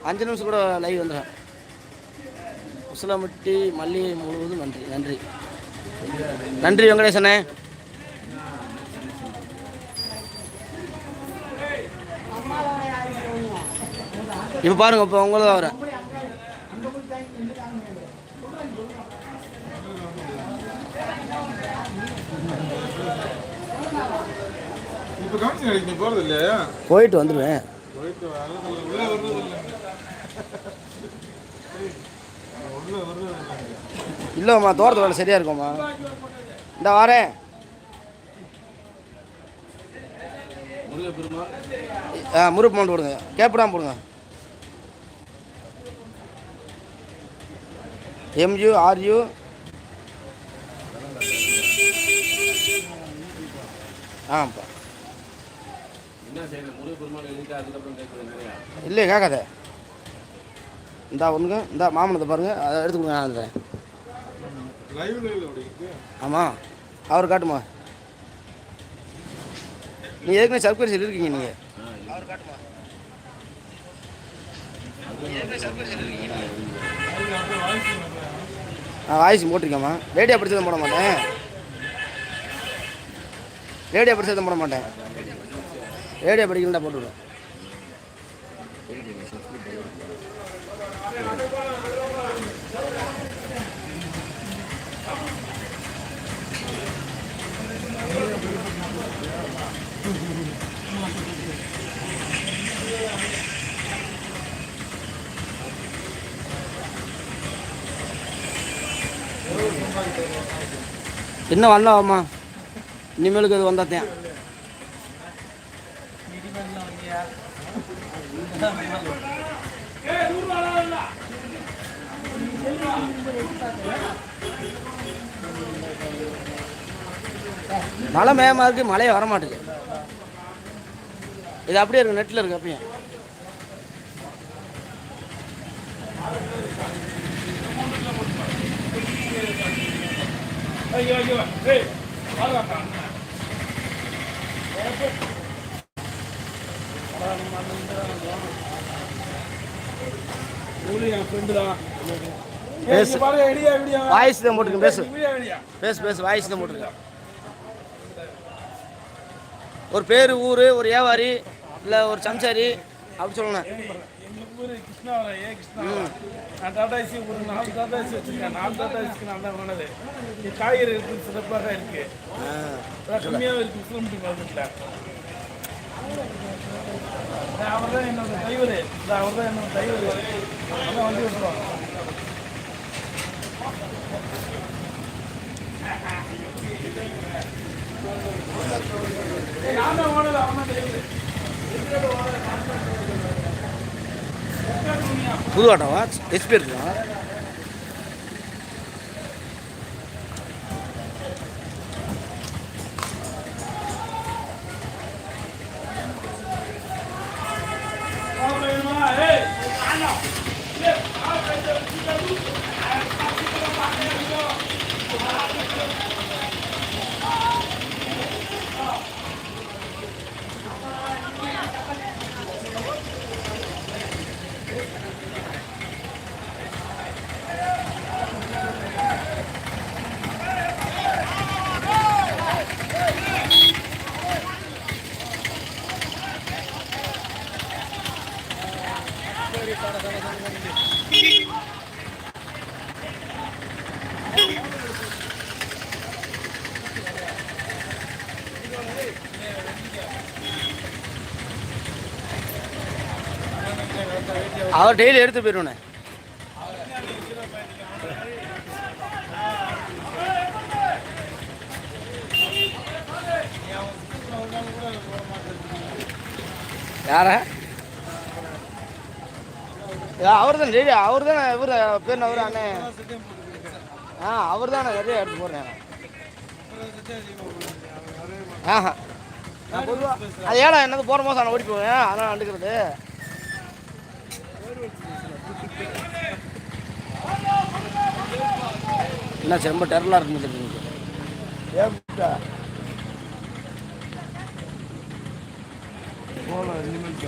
அஞ்சு நிமிஷம் கூட லைவ் வந்துடுறேன் உசிலம்பட்டி மல்லிகை முழுவதும் நன்றி. நன்றி. நன்றி வெங்கடேசனே. இப்போ பாருங்க இப்போ உங்களை தான் வரேன் போயிட்டு வந்துடுவேன் இல்லைம்மா தோட்டத்து வேலை சரியாக இருக்கும்மா. இந்த வரேன். ஆ முறுப்பு மட்டும் போடுங்க. கேப்பிடாம போடுங்க. எம்யூ ஆர்யூ ஆப்பா இல்லை கேட்காத. இந்தா ஒன்று இந்த மாமனத்தை பாருங்கள் அதை எடுத்து கொடுங்க நான் தரேன். ஆமாம் அவர் காட்டுமா? நீ ஏற்கனவே சர்க்கரை சொல்லியிருக்கீங்க நீங்கள் அவர் காட்டுமா ஆ வாய்ஸ் போட்டிருக்கேம்மா. ரேடியோ படிச்சதும் போட மாட்டேன். ரேடியோ படிச்சதும் போட மாட்டேன். ரேடியோ படிக்கிறதா போட்டுவிடுவேன் இன்னும் வரலாமா இனிமேலுக்கு அது வந்தாத்தேன் மழை மேமா இருக்கு மழையே வர மாட்டேங்குது இது அப்படியே இருக்கு நெட்டில் இருக்கு அப்படியே. என் ஃப்ரெண்டு தான் பேசு. வாய்ஸ் தான் போட்டுருக்கேன் பேசு. பேசு பேசு வாய்ஸ் தான் போட்டுருக்கேன் ஒரு பேர் ஊர் ஒரு வியாபாரி இல்லை ஒரு சம்சாரி அப்படி சொல்லணும். ஊர் கிருஷ்ணாவரம் ஏ கிருஷ்ணாவரம். நான் டாடா ஏசி ஒரு நாலு டாடா ஏசி வச்சிருக்கேன். நாலு டாடா ஏசிக்கு நான் தான் காய்கறி இருக்கு சிறப்பாக தான் இருக்கு அதான் கம்மியாகவும் இருக்கு கிலோமீட்டர் வந்துட்டல அவர் தான் என்னோட டிரைவர் அவர் தான் என்னோட டிரைவர் அதான் வண்டி ஓட்டுவாங்க நான் தான் ஓனர் அவன் தான் டிரைவர் புது ஆட்டோவா ஹெச்பி இருக்குதா அவர் டெய்லி எடுத்து போயிடுவேண்ணே யாரா? அவர் தான் டெய்லி அவர் தானே இவர் பேர் அவர் அண்ணே. ஆ அவர் தானே நிறைய எடுத்து போடுறேன். ஆஹா. நான் பொதுவா அது ஏடா என்னது போகிற மாதம் நான் ஓடி போவேன் அதனால் அண்டுக்கிறது என்ன ரொம்ப டெரலாக இருக்கு ஏப்டா போல இனிமேல்